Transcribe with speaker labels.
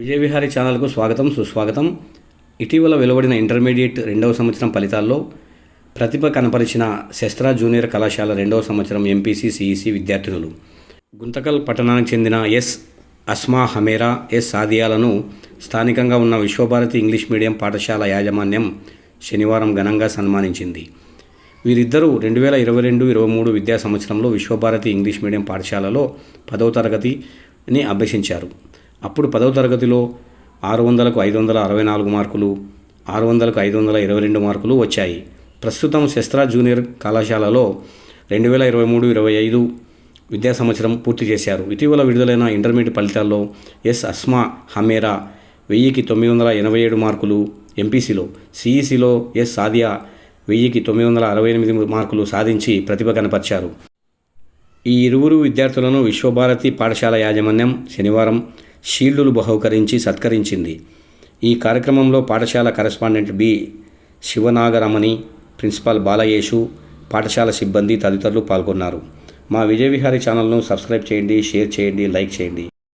Speaker 1: విజయవిహారీ ఛానల్కు స్వాగతం సుస్వాగతం. ఇటీవల వెలువడిన ఇంటర్మీడియట్ రెండవ సంవత్సరం ఫలితాల్లో ప్రతిభ కనపరిచిన శస్త్ర జూనియర్ కళాశాల రెండవ సంవత్సరం ఎంపీసీ సిఈసి విద్యార్థినులు. గుంతకల్ పట్టణానికి చెందిన ఎస్. అస్మా హమేరా ఎస్. సాదియాలను స్థానికంగా ఉన్న విశ్వభారతి ఇంగ్లీష్ మీడియం పాఠశాల యాజమాన్యం శనివారం ఘనంగా సన్మానించింది. వీరిద్దరూ రెండు వేల ఇరవై రెండు ఇరవై మూడు విద్యా సంవత్సరంలో విశ్వభారతి ఇంగ్లీష్ మీడియం పాఠశాలలో పదవ తరగతిని అభ్యసించారు. అప్పుడు పదవ తరగతిలో ఆరు వందలకు ఐదు వందల అరవై నాలుగు మార్కులు ఆరు వందలకు ఐదు వందల ఇరవై రెండు మార్కులు వచ్చాయి. ప్రస్తుతం శస్త్ర జూనియర్ కళాశాలలో రెండు వేల ఇరవై మూడు ఇరవై ఐదు విద్యా సంవత్సరం పూర్తి చేశారు. ఇటీవల విడుదలైన ఇంటర్మీడియట్ ఫలితాల్లో ఎస్ అస్మా హమేరా వెయ్యికి తొమ్మిది వందల ఎనభై ఏడు మార్కులు ఎంపీసీలో సిఈసిలో ఎస్ సాదియా వెయ్యికి తొమ్మిది వందల అరవై ఎనిమిది మార్కులు సాధించి ప్రతిభ కనపరిచారు. ఈ ఇరువురు విద్యార్థులను విశ్వభారతి పాఠశాల యాజమాన్యం శనివారం షీల్డులు బహుకరించి సత్కరించింది. ఈ కార్యక్రమంలో పాఠశాల correspondent B. Sivanagaramani principal Balayesu పాఠశాల సిబ్బంది తదితరులు పాల్గొన్నారు. మా విజయవిహారీ ఛానల్ను సబ్స్క్రైబ్ చేయండి షేర్ చేయండి లైక్ చేయండి.